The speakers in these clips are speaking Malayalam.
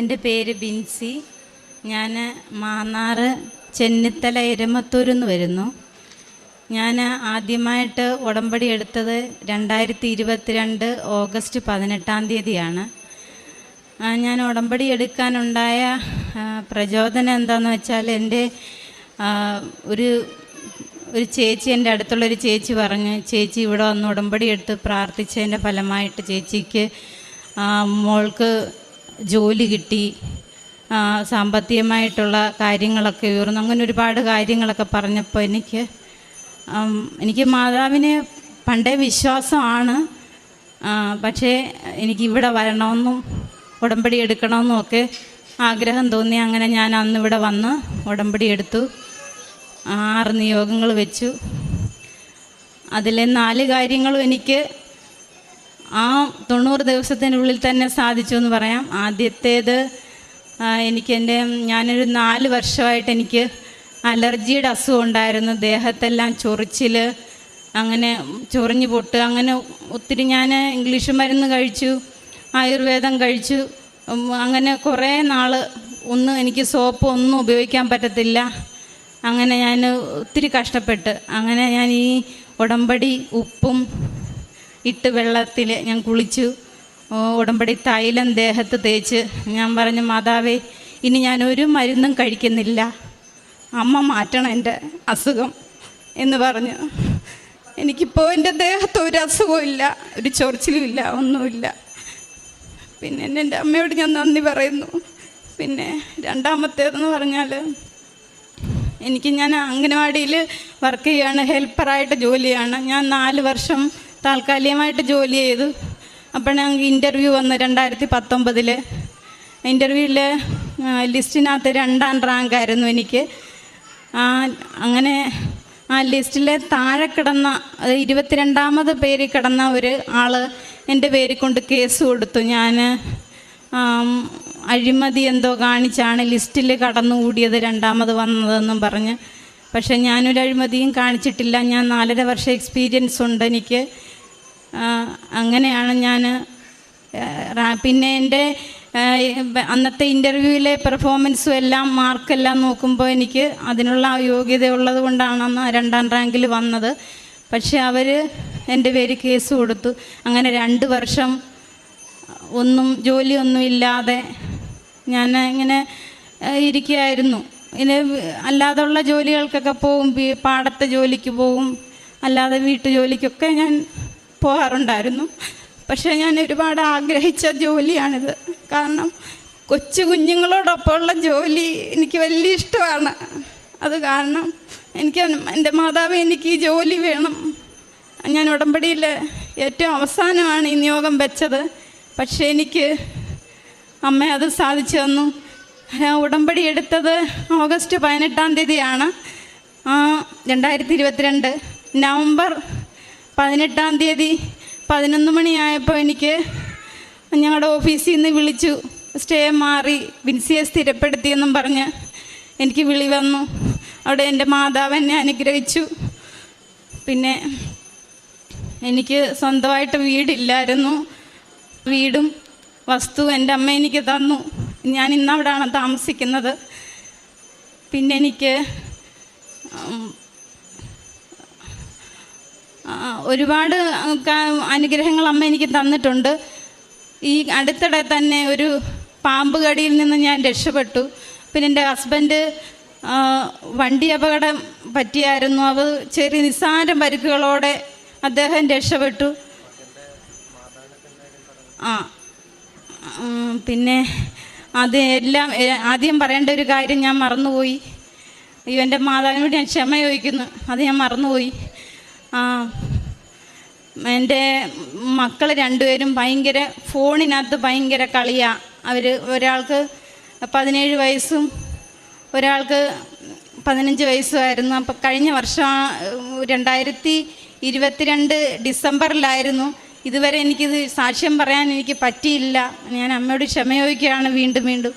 എന്റെ പേര് ബിൻസി. ഞാൻ മാന്നാറ് ചെന്നിത്തല എരമത്തൂരിൽ നിന്ന് വരുന്നു. ഞാൻ ആദ്യമായിട്ട് ഉടമ്പടി എടുത്തത് രണ്ടായിരത്തി ഇരുപത്തിരണ്ട് ഓഗസ്റ്റ് പതിനെട്ടാം തീയതിയാണ്. ഞാൻ ഉടമ്പടി എടുക്കാനുണ്ടായ പ്രചോദനം എന്താണെന്ന് വെച്ചാൽ എന്റെ ഒരു ഒരു ചേച്ചി എന്റെ അടുത്തുള്ളൊരു ചേച്ചി പറഞ്ഞു ചേച്ചി ഇവിടെ വന്ന് ഉടമ്പടി എടുത്ത് പ്രാർത്ഥിച്ചതിന്റെ ഫലമായിട്ട് ചേച്ചിക്ക് മോൾക്ക് ജോലി കിട്ടി സാമ്പത്തികമായിട്ടുള്ള കാര്യങ്ങളൊക്കെ ഉയർന്നു. അങ്ങനെ ഒരുപാട് കാര്യങ്ങളൊക്കെ പറഞ്ഞപ്പോൾ എനിക്ക് എനിക്ക് മാതാവിനെ പണ്ടേ വിശ്വാസമാണ്. പക്ഷേ എനിക്ക് ഇവിടെ വരണമെന്നും ഉടമ്പടി എടുക്കണമെന്നും ഒക്കെ ആഗ്രഹം തോന്നി. അങ്ങനെ ഞാൻ അന്ന് ഇവിടെ വന്ന് ഉടമ്പടി എടുത്തു. ആറ് നിയോഗങ്ങൾ വെച്ചു. അതിലെ നാല് കാര്യങ്ങളും എനിക്ക് ആ തൊണ്ണൂറ് ദിവസത്തിനുള്ളിൽ തന്നെ സാധിച്ചു എന്ന് പറയാം. ആദ്യത്തേത് എനിക്ക് എന്റെ ഞാനൊരു നാല് വർഷമായിട്ട് എനിക്ക് അലർജിയുടെ അസുഖം ഉണ്ടായിരുന്നു. ദേഹത്തെല്ലാം ചൊറിച്ചിൽ അങ്ങനെ ചൊറിഞ്ഞു പൊട്ട് അങ്ങനെ ഒത്തിരി ഞാൻ ഇംഗ്ലീഷ് മരുന്ന് കഴിച്ചു ആയുർവേദം കഴിച്ചു. അങ്ങനെ കുറേ നാൾ ഒന്നും എനിക്ക് സോപ്പ് ഒന്നും ഉപയോഗിക്കാൻ പറ്റത്തില്ല. അങ്ങനെ ഞാൻ ഒത്തിരി കഷ്ടപ്പെട്ട് അങ്ങനെ ഞാൻ ഈ ഉടമ്പടി ഉപ്പും ഇട്ട് വെള്ളത്തിൽ ഞാൻ കുളിച്ചു. ഉടമ്പടി തൈലം ദേഹത്ത് തേച്ച് ഞാൻ പറഞ്ഞു മാതാവേ ഇനി ഞാൻ ഒരു മരുന്നും കഴിക്കുന്നില്ല. അമ്മ മാറ്റണം എന്റെ അസുഖം എന്ന് പറഞ്ഞു. എനിക്കിപ്പോൾ എന്റെ ദേഹത്ത് ഒരു അസുഖവും ഇല്ല ഒരു ചൊറിച്ചിലും ഇല്ല ഒന്നുമില്ല. പിന്നെ എന്റെ അമ്മയോട് ഞാൻ നന്ദി പറയുന്നു. പിന്നെ രണ്ടാമത്തേതെന്ന് പറഞ്ഞാൽ എനിക്ക് ഞാൻ അംഗനവാടിയിൽ വർക്ക് ചെയ്യുകയാണ് ഹെൽപ്പറായിട്ട് ജോലിയാണ്. ഞാൻ നാല് വർഷം താൽക്കാലികമായിട്ട് ജോലി ചെയ്തു. അപ്പോൾ ഞങ്ങൾക്ക് ഇന്റർവ്യൂ വന്നു രണ്ടായിരത്തി പത്തൊമ്പതിൽ ഇന്റർവ്യൂവിൽ ലിസ്റ്റിനകത്ത് രണ്ടാം റാങ്കായിരുന്നു എനിക്ക്. ആ, അങ്ങനെ ആ ലിസ്റ്റിലെ താഴെ കിടന്ന ഇരുപത്തിരണ്ടാമത് പേര് കിടന്ന ഒരു ആൾ എന്റെ പേര് കൊണ്ട് കേസ് കൊടുത്തു. ഞാൻ അഴിമതി എന്തോ കാണിച്ചാണ് ലിസ്റ്റിൽ കടന്നുകൂടിയത് രണ്ടാമത് വന്നതെന്നും പറഞ്ഞ്. പക്ഷേ ഞാനൊരു അഴിമതിയും കാണിച്ചിട്ടില്ല. ഞാൻ നാലര വർഷം എക്സ്പീരിയൻസ് ഉണ്ട് എനിക്ക്. അങ്ങനെയാണ് ഞാൻ പിന്നെ എന്റെ അന്നത്തെ ഇന്റർവ്യൂവിലെ പെർഫോമൻസും എല്ലാം മാർക്കെല്ലാം നോക്കുമ്പോൾ എനിക്ക് അതിനുള്ള യോഗ്യത ഉള്ളത് കൊണ്ടാണ് അന്ന് രണ്ടാം റാങ്കിൽ വന്നത്. പക്ഷേ അവർ എന്റെ പേര് കേസ് കൊടുത്തു. അങ്ങനെ രണ്ട് വർഷം ഒന്നും ജോലിയൊന്നും ഇല്ലാതെ ഞാൻ ഇങ്ങനെ ഇരിക്കുകയായിരുന്നു. ഇങ്ങനെ അല്ലാതുള്ള ജോലികൾക്കൊക്കെ പോകും പാടത്തെ ജോലിക്ക് പോകും അല്ലാതെ വീട്ടു ജോലിക്കൊക്കെ ഞാൻ പോകാറുണ്ടായിരുന്നു. പക്ഷേ ഞാൻ ഒരുപാട് ആഗ്രഹിച്ച ജോലിയാണിത്. കാരണം കൊച്ചു കുഞ്ഞുങ്ങളോടൊപ്പമുള്ള ജോലി എനിക്ക് വലിയ ഇഷ്ടമാണ്. അത് കാരണം എനിക്ക് എന്റെ മാതാവ് എനിക്ക് ഈ ജോലി വേണം. ഞാൻ ഉടമ്പടിയിൽ ഏറ്റവും അവസാനമാണ് ഈ നിയോഗം വെച്ചത്. പക്ഷേ എനിക്ക് അമ്മ അത് സാധിച്ചു തന്നു. ഞാൻ ഉടമ്പടി എടുത്തത് ഓഗസ്റ്റ് പതിനെട്ടാം തീയതിയാണ്. രണ്ടായിരത്തി ഇരുപത്തിരണ്ട് നവംബർ പതിനെട്ടാം തീയതി പതിനൊന്ന് മണിയായപ്പോൾ എനിക്ക് ഞങ്ങളുടെ ഓഫീസിൽ നിന്ന് വിളിച്ചു. സ്റ്റേ മാറി വിൻസിയെ സ്ഥിരപ്പെടുത്തിയെന്നും പറഞ്ഞ് എനിക്ക് വിളി വന്നു. അവിടെ എന്റെ മാതാവ് എന്നെ അനുഗ്രഹിച്ചു. പിന്നെ എനിക്ക് സ്വന്തമായിട്ട് വീടില്ലായിരുന്നു. വീടും വസ്തു എന്റെ അമ്മ എനിക്ക് തന്നു. ഞാൻ ഇന്നവിടാണ് താമസിക്കുന്നത്. പിന്നെ എനിക്ക് ഒരുപാട് അനുഗ്രഹങ്ങൾ അമ്മ എനിക്ക് തന്നിട്ടുണ്ട്. ഈ അടുത്തിടെ തന്നെ ഒരു പാമ്പ് കടിയിൽ നിന്ന് ഞാൻ രക്ഷപ്പെട്ടു. പിന്നെ എന്റെ ഹസ്ബൻഡ് വണ്ടി അപകടം പറ്റിയായിരുന്നു. അവ ചെറിയ നിസ്സാര പരിക്കുകളോടെ അദ്ദേഹം രക്ഷപ്പെട്ടു. ആ പിന്നെ അത് എല്ലാം ആദ്യം പറയേണ്ട ഒരു കാര്യം ഞാൻ മറന്നുപോയി. ഇവന്റെ മാതാവിനോട് ഞാൻ ക്ഷമ ചോദിക്കുന്നു. അത് ഞാൻ മറന്നുപോയി. ആ എന്റെ മക്കൾ രണ്ടുപേരും ഭയങ്കര ഫോണിനകത്ത് ഭയങ്കര കളിയാണ് അവർ ഒരാൾക്ക് പതിനേഴ് വയസ്സും ഒരാൾക്ക് പതിനഞ്ച് വയസ്സുമായിരുന്നു. അപ്പോൾ കഴിഞ്ഞ വർഷം രണ്ടായിരത്തി ഇരുപത്തിരണ്ട് ഡിസംബറിലായിരുന്നു. ഇതുവരെ എനിക്കിത് സാക്ഷ്യം പറയാൻ എനിക്ക് പറ്റിയില്ല. ഞാൻ അമ്മയോട് ക്ഷമ ചോദിക്കുകയാണ് വീണ്ടും. വീണ്ടും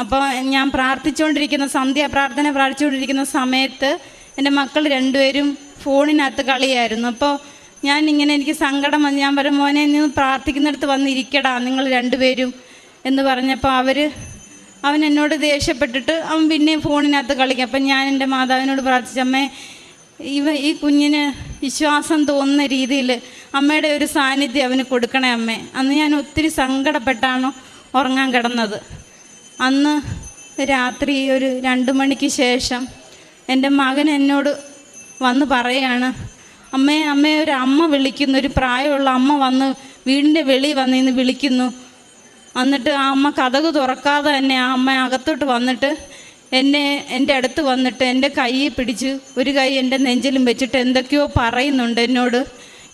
അപ്പോൾ ഞാൻ പ്രാർത്ഥിച്ചുകൊണ്ടിരിക്കുന്ന സന്ധ്യ പ്രാർത്ഥന പ്രാർത്ഥിച്ചുകൊണ്ടിരിക്കുന്ന സമയത്ത് എന്റെ മക്കൾ രണ്ടുപേരും ഫോണിനകത്ത് കളിയായിരുന്നു. അപ്പോൾ ഞാൻ ഇങ്ങനെ എനിക്ക് സങ്കടം വന്ന്. ഞാൻ പറയും മോനെ നീ പ്രാർത്ഥിക്കുന്നിടത്ത് വന്നിരിക്കടാ നിങ്ങൾ രണ്ടുപേരും. എന്ന് പറഞ്ഞപ്പോൾ അവർ അവൻ എന്നോട് ദേഷ്യപ്പെട്ടിട്ട് അവൻ പിന്നെയും ഫോണിനകത്ത് കളിക്കും. അപ്പം ഞാൻ എന്റെ മാതാവിനോട് പ്രാർത്ഥിച്ചമ്മേ ഇവ ഈ കുഞ്ഞിന് വിശ്വാസം തോന്നുന്ന രീതിയിൽ അമ്മയുടെ ഒരു സാന്നിധ്യം അവന് കൊടുക്കണേ അമ്മേ. അന്ന് ഞാൻ ഒത്തിരി സങ്കടപ്പെട്ടാണ് ഉറങ്ങാൻ കിടന്നത്. അന്ന് രാത്രി ഒരു രണ്ട് മണിക്ക് ശേഷം എന്റെ മകൻ എന്നോട് വന്ന് പറയാണ് അമ്മേ അമ്മയെ ഒരു അമ്മ വിളിക്കുന്നു ഒരു പ്രായമുള്ള അമ്മ വന്ന് വീടിന്റെ വെളി വന്ന് ഇന്ന് വിളിക്കുന്നു. എന്നിട്ട് ആ അമ്മ കഥക് തുറക്കാതെ തന്നെ ആ അമ്മ അകത്തോട്ട് വന്നിട്ട് എന്നെ എന്റെ അടുത്ത് വന്നിട്ട് എന്റെ കൈ പിടിച്ച് ഒരു കൈ എന്റെ നെഞ്ചിലും വെച്ചിട്ട് എന്തൊക്കെയോ പറയുന്നുണ്ട് എന്നോട്.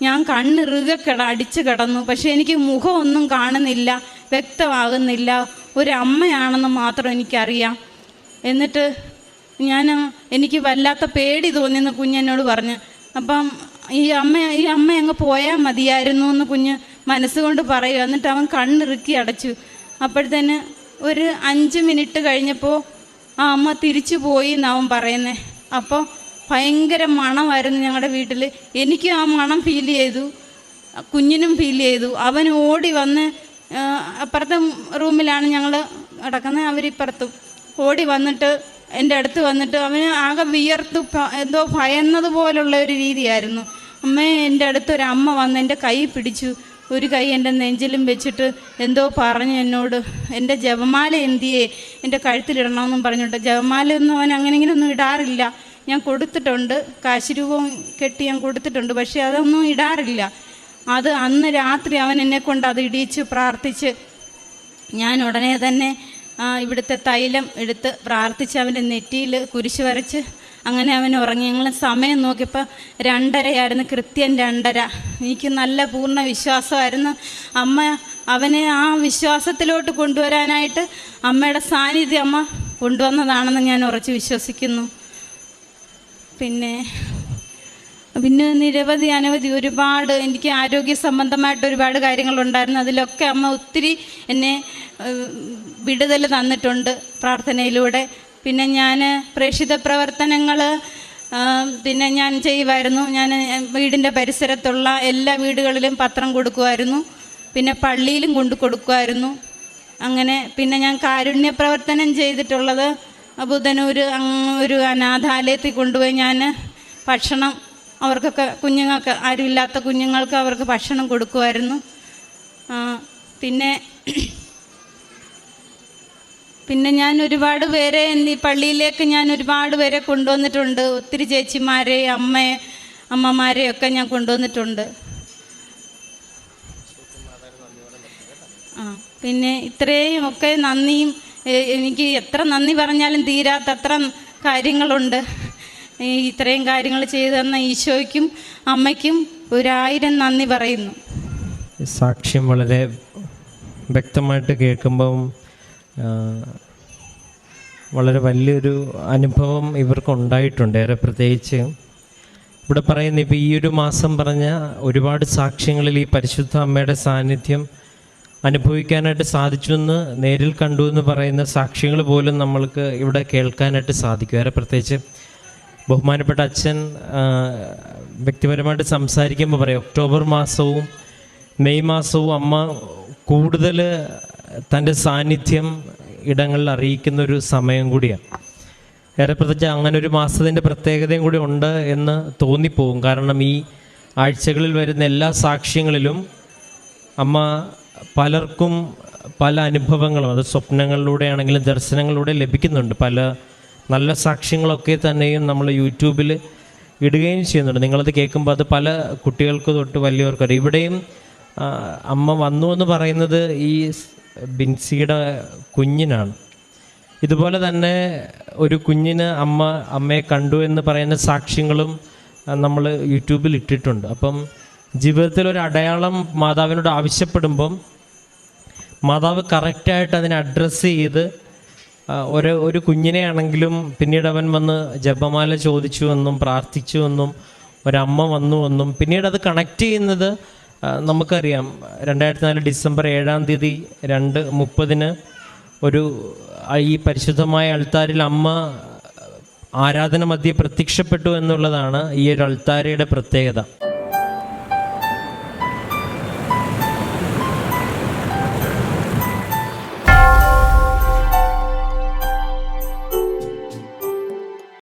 ഞാൻ കണ്ണിറുകെ കിട അടിച്ചു കിടന്നു. പക്ഷെ എനിക്ക് മുഖമൊന്നും കാണുന്നില്ല വ്യക്തമാകുന്നില്ല. ഒരു അമ്മയാണെന്ന് മാത്രം എനിക്കറിയാം. എന്നിട്ട് ഞാൻ എനിക്ക് വല്ലാത്ത പേടി തോന്നിയെന്ന് കുഞ്ഞെന്നോട് പറഞ്ഞു. അപ്പം ഈ അമ്മ ഈ അമ്മ അങ്ങ് പോയാൽ മതിയായിരുന്നു എന്ന് കുഞ്ഞ് മനസ്സുകൊണ്ട് പറയുക എന്നിട്ട് അവൻ കണ്ണിറുക്കി അടച്ചു. അപ്പോഴത്തേന് ഒരു അഞ്ച് മിനിറ്റ് കഴിഞ്ഞപ്പോൾ ആ അമ്മ തിരിച്ചു പോയി എന്നവൻ പറയുന്നേ. അപ്പോൾ ഭയങ്കര മണമായിരുന്നു ഞങ്ങളുടെ വീട്ടിൽ എനിക്ക് ആ മണം ഫീൽ ചെയ്തു. കുഞ്ഞിനും ഫീൽ ചെയ്തു. അവൻ ഓടി വന്ന് അപ്പുറത്തെ റൂമിലാണ് ഞങ്ങൾ കിടക്കുന്നത് അവരിപ്പുറത്തും. ഓടി വന്നിട്ട് എന്റെ അടുത്ത് വന്നിട്ട് അവന് ആകെ വിയർത്ത് എന്തോ ഭയന്നത് പോലുള്ള ഒരു രീതിയായിരുന്നു. അമ്മ എന്റെ അടുത്ത് ഒരു അമ്മ വന്ന് എന്റെ കൈ പിടിച്ചു. ഒരു കൈ എന്റെ നെഞ്ചിലും വെച്ചിട്ട് എന്തോ പറഞ്ഞു എന്നോട് എന്റെ ജപമാല എന്തിയേ? എന്റെ കഴുത്തിലിടണമെന്നും പറഞ്ഞിട്ട് ജപമാലയൊന്നും അവൻ അങ്ങനെ ഇങ്ങനെയൊന്നും ഇടാറില്ല. ഞാൻ കൊടുത്തിട്ടുണ്ട് കാശിരൂപം കെട്ടി ഞാൻ കൊടുത്തിട്ടുണ്ട് പക്ഷേ അതൊന്നും ഇടാറില്ല. അത് അന്ന് രാത്രി അവൻ എന്നെ കൊണ്ട് അത് ഇടിയിച്ച് പ്രാർത്ഥിച്ച് ഞാൻ ഉടനെ തന്നെ ഇവിടുത്തെ തൈലം എടുത്ത് പ്രാർത്ഥിച്ച് അവന്റെ നെറ്റിയിൽ കുരിശ് വരച്ച് അങ്ങനെ അവൻ ഉറങ്ങി. ഞങ്ങൾ സമയം നോക്കിയപ്പോൾ രണ്ടരയായിരുന്നു കൃത്യം രണ്ടര. എനിക്ക് നല്ല പൂർണ വിശ്വാസമായിരുന്നു. അമ്മ അവനെ ആ വിശ്വാസത്തിലോട്ട് കൊണ്ടുവരാനായിട്ട് അമ്മയുടെ സാന്നിധ്യം അമ്മ കൊണ്ടുവന്നതാണെന്ന് ഞാൻ ഉറച്ച് വിശ്വസിക്കുന്നു. പിന്നെ പിന്നെ നിരവധി അനവധി ഒരുപാട് എനിക്ക് ആരോഗ്യ സംബന്ധമായിട്ട് ഒരുപാട് കാര്യങ്ങളുണ്ടായിരുന്നു. അതിലൊക്കെ അമ്മ ഒത്തിരി എന്നെ വിടുതൽ തന്നിട്ടുണ്ട് പ്രാർത്ഥനയിലൂടെ. പിന്നെ ഞാൻ പ്രേക്ഷിത പ്രവർത്തനങ്ങൾ പിന്നെ ഞാൻ ചെയ്യുമായിരുന്നു ഞാൻ വീടിന്റെ പരിസരത്തുള്ള എല്ലാ വീടുകളിലും പത്രം കൊടുക്കുമായിരുന്നു പിന്നെ പള്ളിയിലും കൊണ്ടു കൊടുക്കുമായിരുന്നു അങ്ങനെ പിന്നെ ഞാൻ കാരുണ്യ പ്രവർത്തനം ചെയ്തിട്ടുള്ളത് ബുധനൂർ ഒരു അനാഥാലയത്തിൽ കൊണ്ടുപോയി ഞാൻ ഭക്ഷണം അവർക്കൊക്കെ കുഞ്ഞുങ്ങൾക്ക് ആരുമില്ലാത്ത കുഞ്ഞുങ്ങൾക്ക് അവർക്ക് ഭക്ഷണം കൊടുക്കുമായിരുന്നു പിന്നെ പിന്നെ ഞാൻ ഒരുപാട് പേരെ ഈ പള്ളിയിലേക്ക് ഞാൻ ഒരുപാട് പേരെ കൊണ്ടുവന്നിട്ടുണ്ട്. ഒത്തിരി ചേച്ചിമാരെ അമ്മയെ അമ്മമാരെയൊക്കെ ഞാൻ കൊണ്ടുവന്നിട്ടുണ്ട്. ആ പിന്നെ ഇത്രയും ഒക്കെ നന്ദിയും എനിക്ക് എത്ര നന്ദി പറഞ്ഞാലും തീരാത്തത്ര കാര്യങ്ങളുണ്ട്. ഈ ഇത്രയും കാര്യങ്ങൾ ചെയ്തു തന്ന ഈശോയ്ക്കും അമ്മയ്ക്കും ഒരായിരം നന്ദി പറയുന്നു. സാക്ഷ്യം വളരെ വ്യക്തമായിട്ട് കേൾക്കുമ്പം വളരെ വലിയൊരു അനുഭവം ഇവർക്കുണ്ടായിട്ടുണ്ട്. ഏറെ പ്രത്യേകിച്ച് ഇവിടെ പറയുന്ന ഇപ്പോൾ ഈ ഒരു മാസം പറഞ്ഞ ഒരുപാട് സാക്ഷ്യങ്ങളിൽ ഈ പരിശുദ്ധ അമ്മയുടെ സാന്നിധ്യം അനുഭവിക്കാനായിട്ട് സാധിച്ചു എന്ന് നേരിൽ കണ്ടു എന്ന് പറയുന്ന സാക്ഷ്യങ്ങൾ പോലും നമ്മൾക്ക് ഇവിടെ കേൾക്കാനായിട്ട് സാധിക്കും. ഏറെ പ്രത്യേകിച്ച് ബഹുമാനപ്പെട്ട അച്ഛൻ വ്യക്തിപരമായിട്ട് സംസാരിക്കുമ്പോൾ പറയും ഒക്ടോബർ മാസവും മെയ് മാസവും അമ്മ കൂടുതൽ തന്റെ സാന്നിധ്യം ഇടങ്ങളിൽ അറിയിക്കുന്ന ഒരു സമയം കൂടിയാണ്. ഏറെ പ്രത്യേകിച്ച് അങ്ങനെ ഒരു മാസത്തിന്റെ പ്രത്യേകതയും കൂടി ഉണ്ട് എന്ന് തോന്നിപ്പോവും കാരണം ഈ ആഴ്ചകളിൽ വരുന്ന എല്ലാ സാക്ഷ്യങ്ങളിലും അമ്മ പലർക്കും പല അനുഭവങ്ങളും അത് സ്വപ്നങ്ങളിലൂടെയാണെങ്കിലും ദർശനങ്ങളിലൂടെ ലഭിക്കുന്നുണ്ട്. പല നല്ല സാക്ഷ്യങ്ങളൊക്കെ തന്നെയും നമ്മൾ യൂട്യൂബിൽ ഇടുകയും ചെയ്യുന്നുണ്ട്. നിങ്ങളത് കേൾക്കുമ്പോൾ അത് പല കുട്ടികൾക്ക് തൊട്ട് വലിയവർക്കറിയാം ഇവിടെയും അമ്മ വന്നു എന്ന് പറയുന്നത് ഈ ബിൻസിയുടെ കുഞ്ഞിനാണ്. ഇതുപോലെ തന്നെ ഒരു കുഞ്ഞിന് അമ്മ അമ്മയെ കണ്ടു എന്ന് പറയുന്ന സാക്ഷ്യങ്ങളും നമ്മൾ യൂട്യൂബിൽ ഇട്ടിട്ടുണ്ട്. അപ്പം ജീവിതത്തിൽ ഒരു അടയാളം മാതാവിനോട് ആവശ്യപ്പെടുമ്പം മാതാവ് കറക്റ്റായിട്ട് അതിനെ അഡ്രസ്സ് ചെയ്ത് ഒരു ഒരു കുഞ്ഞിനെ ആണെങ്കിലും പിന്നീട് അവൻ വന്ന് ജപമാല ചോദിച്ചു എന്നും പ്രാർത്ഥിച്ചു എന്നും ഒരമ്മ വന്നു എന്നും പിന്നീട് അത് കണക്ട് ചെയ്യുന്നത് നമുക്കറിയാം രണ്ടായിരത്തി നാല് ഡിസംബർ ഏഴാം തീയതി രണ്ട് മുപ്പതിന് ഒരു ഈ പരിശുദ്ധമായ അൾത്താരിൽ അമ്മ ആരാധന മധ്യ പ്രത്യക്ഷപ്പെട്ടു എന്നുള്ളതാണ് ഈ ഒരു അൾത്താരയുടെ പ്രത്യേകത.